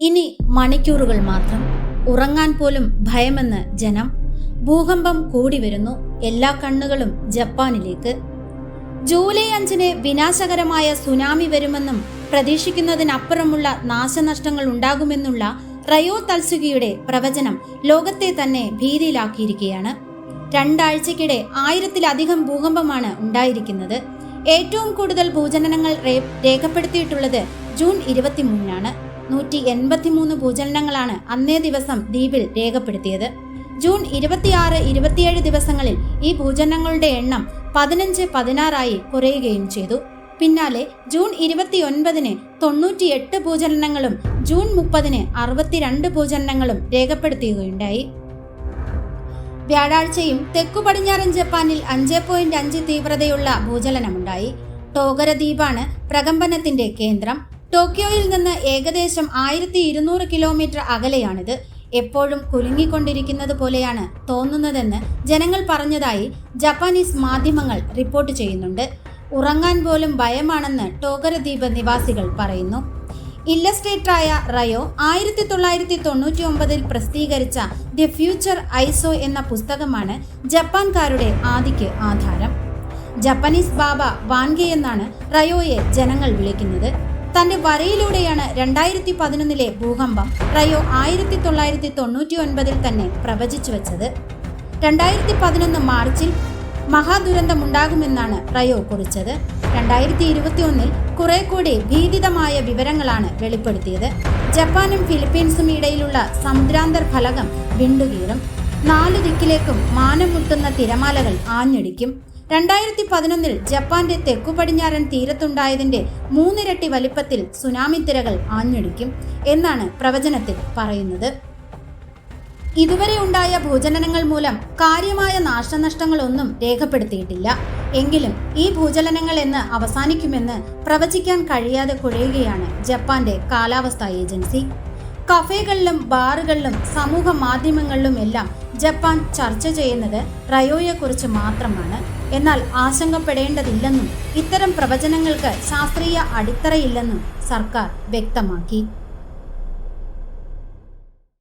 ഇനി മണിക്കൂറുകൾ മാത്രം. ഉറങ്ങാൻ പോലും ഭയമെന്ന് ജനം ഭൂകമ്പം കൂടി വരുന്നു എല്ലാ കണ്ണുകളും ജപ്പാനിലേക്ക്. ജൂലൈ അഞ്ചിന് വിനാശകരമായ സുനാമി വരുമെന്നും പ്രതീക്ഷിക്കുന്നതിനപ്പുറമുള്ള നാശനഷ്ടങ്ങൾ ഉണ്ടാകുമെന്നുള്ള റയോ തൽസുകിയുടെ പ്രവചനം ലോകത്തെ തന്നെ ഭീതിയിലാക്കിയിരിക്കുകയാണ്. രണ്ടാഴ്ചക്കിടെ ആയിരത്തിലധികം ഭൂകമ്പമാണ് ഉണ്ടായിരിക്കുന്നത്. ഏറ്റവും കൂടുതൽ ഭൂചലനങ്ങൾ രേഖപ്പെടുത്തിയിട്ടുള്ളത് ജൂൺ ഇരുപത്തിമൂന്നിനാണ്. നൂറ്റി എൺപത്തിമൂന്ന് ഭൂചലനങ്ങളാണ് അന്നേ ദിവസം ദ്വീപിൽ രേഖപ്പെടുത്തിയത്. ജൂൺ ഇരുപത്തിയാറ് ഇരുപത്തിയേഴ് ദിവസങ്ങളിൽ ഈ ഭൂചലനങ്ങളുടെ എണ്ണം പതിനഞ്ച് പതിനാറായി കുറയുകയും ചെയ്തു. പിന്നാലെ ജൂൺ ഇരുപത്തിയൊൻപതിന് തൊണ്ണൂറ്റിയെട്ട് ഭൂചലനങ്ങളും ജൂൺ മുപ്പതിന് അറുപത്തിരണ്ട് ഭൂചലനങ്ങളും രേഖപ്പെടുത്തുകയുണ്ടായി വ്യാഴാഴ്ചയും തെക്കു പടിഞ്ഞാറൻ ജപ്പാനിൽ അഞ്ച് പോയിന്റ് അഞ്ച് തീവ്രതയുള്ള ഭൂചലനമുണ്ടായി. ടോഗര ദ്വീപാണ് പ്രകമ്പനത്തിന്റെ കേന്ദ്രം. ടോക്കിയോയിൽ നിന്ന് ഏകദേശം ആയിരത്തി ഇരുന്നൂറ് കിലോമീറ്റർ അകലെയാണിത്. എപ്പോഴും കുലുങ്ങിക്കൊണ്ടിരിക്കുന്നത് പോലെയാണ് തോന്നുന്നതെന്ന് ജനങ്ങൾ പറഞ്ഞതായി ജപ്പാനീസ് മാധ്യമങ്ങൾ റിപ്പോർട്ട് ചെയ്യുന്നുണ്ട്. ഉറങ്ങാൻ പോലും ഭയമാണെന്ന് ടോഗര ദ്വീപ് നിവാസികൾ പറയുന്നു. ഇല്ലസ്ട്രേറ്ററായ റയോ ആയിരത്തി തൊള്ളായിരത്തി തൊണ്ണൂറ്റി ഒമ്പതിൽ പ്രസിദ്ധീകരിച്ച ദി ഫ്യൂച്ചർ ഐസോ എന്ന പുസ്തകമാണ് ജപ്പാൻകാരുടെ ആദിക്ക് ആധാരം. ജപ്പനീസ് ബാബ വാൻഗെ എന്നാണ് റയോയെ ജനങ്ങൾ വിളിക്കുന്നത്. തന്റെ വരയിലൂടെയാണ് രണ്ടായിരത്തി പതിനൊന്നിലെ ഭൂകമ്പം റയോ ആയിരത്തി തൊള്ളായിരത്തി തൊണ്ണൂറ്റി ഒൻപതിൽ തന്നെ പ്രവചിച്ചു വെച്ചത്. രണ്ടായിരത്തി പതിനൊന്ന് മാർച്ചിൽ മഹാദുരന്തമുണ്ടാകുമെന്നാണ് റയോ കുറിച്ചത്. രണ്ടായിരത്തി ഇരുപത്തി ഒന്നിൽ കുറെ കൂടി ഭീതിതമായ വിവരങ്ങളാണ് വെളിപ്പെടുത്തിയത്. ജപ്പാനും ഫിലിപ്പീൻസും ഇടയിലുള്ള സമുദ്രാന്തർ ഫലകം വിണ്ടുകീറും. നാലു ദിക്കിലേക്കും മാനം മുട്ടുന്ന തിരമാലകൾ ആഞ്ഞടിക്കും. രണ്ടായിരത്തി പതിനൊന്നിൽ ജപ്പാന്റെ തെക്കു പടിഞ്ഞാറൻ തീരത്തുണ്ടായതിന്റെ മൂന്നിരട്ടി വലിപ്പത്തിൽ സുനാമി തിരകൾ ആഞ്ഞടിക്കും എന്നാണ് പ്രവചനത്തിൽ പറയുന്നത്. ഇതുവരെ ഉണ്ടായ ഭൂചലനങ്ങൾ മൂലം കാര്യമായ നാശനഷ്ടങ്ങളൊന്നും രേഖപ്പെടുത്തിയിട്ടില്ല. എങ്കിലും ഈ ഭൂചലനങ്ങൾ എന്ന് അവസാനിക്കുമെന്ന് പ്രവചിക്കാൻ കഴിയാതെ കുഴയുകയാണ് ജപ്പാന്റെ കാലാവസ്ഥാ ഏജൻസി. കഫേകളിലും ബാറുകളിലും സമൂഹ മാധ്യമങ്ങളിലും എല്ലാം ജപ്പാൻ ചർച്ച ചെയ്യുന്നത് റയോയെക്കുറിച്ച് മാത്രമാണ്. എന്നാൽ ആശങ്കപ്പെടേണ്ടതില്ലെന്നും ഇത്തരം പ്രവചനങ്ങൾക്ക് ശാസ്ത്രീയ അടിത്തറയില്ലെന്നും സർക്കാർ വ്യക്തമാക്കി.